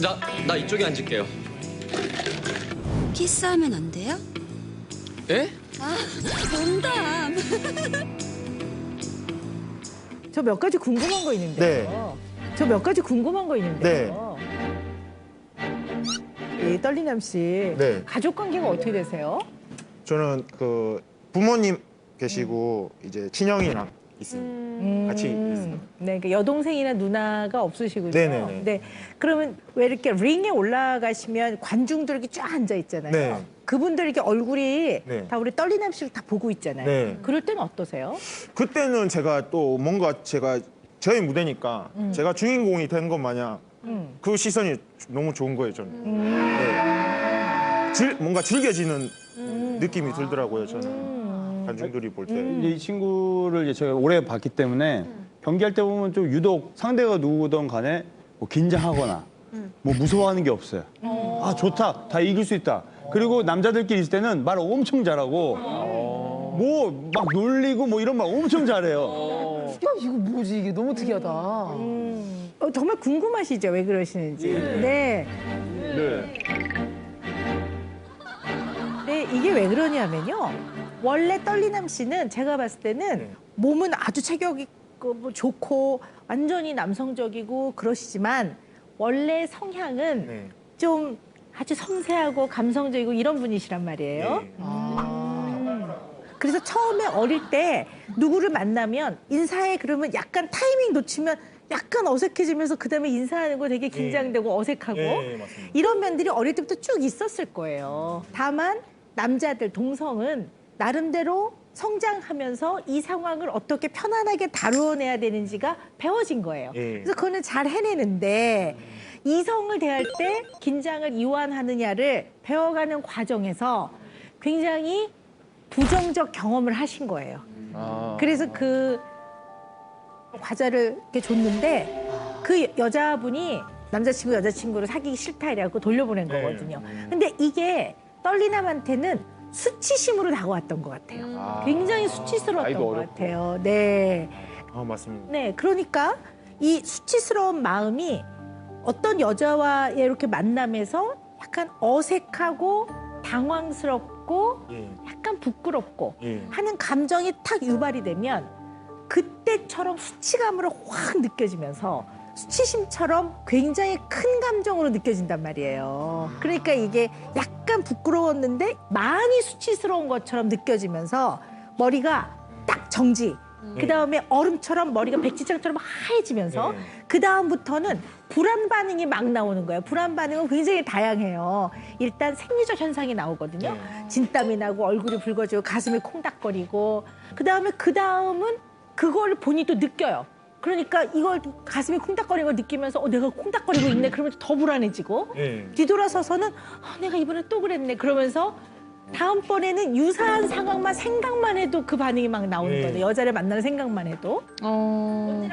나, 나 이쪽에 앉을게요. 키스하면 안 돼요? 예? 아, 농담. 저 몇 가지 궁금한 거 있는데요. 저몇 가지 궁금한 거 있는데요. 네. 떨리남 씨. 네. 가족 관계가 어떻게 되세요? 저는 그 부모님 계시고 이제 친형이랑 있습니다. 같이 있습니다. 네, 그 여동생이나 누나가 없으시군요. 네네네. 네. 그러면 왜 이렇게 링에 올라가시면 관중들 이렇게 쫙 앉아 있잖아요. 네. 그분들 이렇게 얼굴이 네. 다 우리 떨리남 씨를 다 보고 있잖아요. 네. 그럴 때는 어떠세요? 그때는 제가 또 뭔가 제가 저희 무대니까 제가 주인공이 된 것 마냥 음. 그 시선이 너무 좋은 거예요 저는. 네. 즐, 뭔가 즐겨지는 느낌이 들더라고요 저는. 관중들이 볼 때. 이제 이 친구를 이제 제가 오래 봤기 때문에 경기할 때 보면 좀 유독 상대가 누구든 간에 뭐 긴장하거나 뭐 무서워하는 게 없어요. 아 좋다, 다 이길 수 있다. 그리고 남자들끼리 있을 때는 말 엄청 잘하고 뭐 막 놀리고 뭐 이런 말 엄청 잘해요. 야 이거 뭐지 이게 너무 특이하다. 어, 정말 궁금하시죠? 왜 그러시는지. 네. 네. 네, 이게 왜 그러냐면요. 원래 떨리남 씨는 제가 봤을 때는 네. 몸은 아주 체격 있고 뭐 좋고 완전히 남성적이고 그러시지만 원래 성향은 네. 좀 아주 섬세하고 감성적이고 이런 분이시란 말이에요. 네. 음. 그래서 처음에 어릴 때 누구를 만나면 인사해 그러면 약간 타이밍 놓치면 약간 어색해지면서 그다음에 인사하는 거 되게 긴장되고 어색하고 예, 맞습니다. 이런 면들이 어릴 때부터 쭉 있었을 거예요. 다만 남자들 동성은 나름대로 성장하면서 이 상황을 어떻게 편안하게 다루어내야 되는지가 배워진 거예요. 예. 그래서 그거는 잘 해내는데 이성을 대할 때 긴장을 이완하느냐를 배워가는 과정에서 굉장히 부정적 경험을 하신 거예요. 그래서 그 과자를 이렇게 줬는데 그 여자분이 남자친구 여자친구를 사귀기 싫다 이래갖고 돌려보낸 네. 거거든요. 근데 이게 떨리남한테는 수치심으로 다가왔던 것 같아요. 굉장히 수치스러웠던 것 어렵고. 같아요. 네. 아 맞습니다. 네, 그러니까 이 수치스러운 마음이 어떤 여자와 이렇게 만남에서 약간 어색하고 당황스럽고 예. 약간 부끄럽고 예. 하는 감정이 탁 유발이 되면 그때처럼 수치감으로 확 느껴지면서 수치심처럼 굉장히 큰 감정으로 느껴진단 말이에요. 그러니까 이게 약간 부끄러웠는데 많이 수치스러운 것처럼 느껴지면서 머리가 딱 정지. 그 다음에 얼음처럼 머리가 백지장처럼 하얘지면서 네. 그 다음부터는 불안 반응이 막 나오는 거예요. 불안 반응은 굉장히 다양해요. 일단 생리적 현상이 나오거든요. 네. 진땀이 나고 얼굴이 붉어지고 가슴이 콩닥거리고 그 다음에 그 다음은 그걸 본인이 또 느껴요. 그러니까 이걸 가슴이 콩닥거리는 걸 느끼면서 어, 내가 콩닥거리고 있네. 그러면 더 불안해지고 예. 뒤돌아서서는 아, 내가 이번에 또 그랬네. 그러면서 다음번에는 유사한 상황만 생각만 해도 그 반응이 막 나오는 예. 거예요. 여자를 만나는 생각만 해도. 어.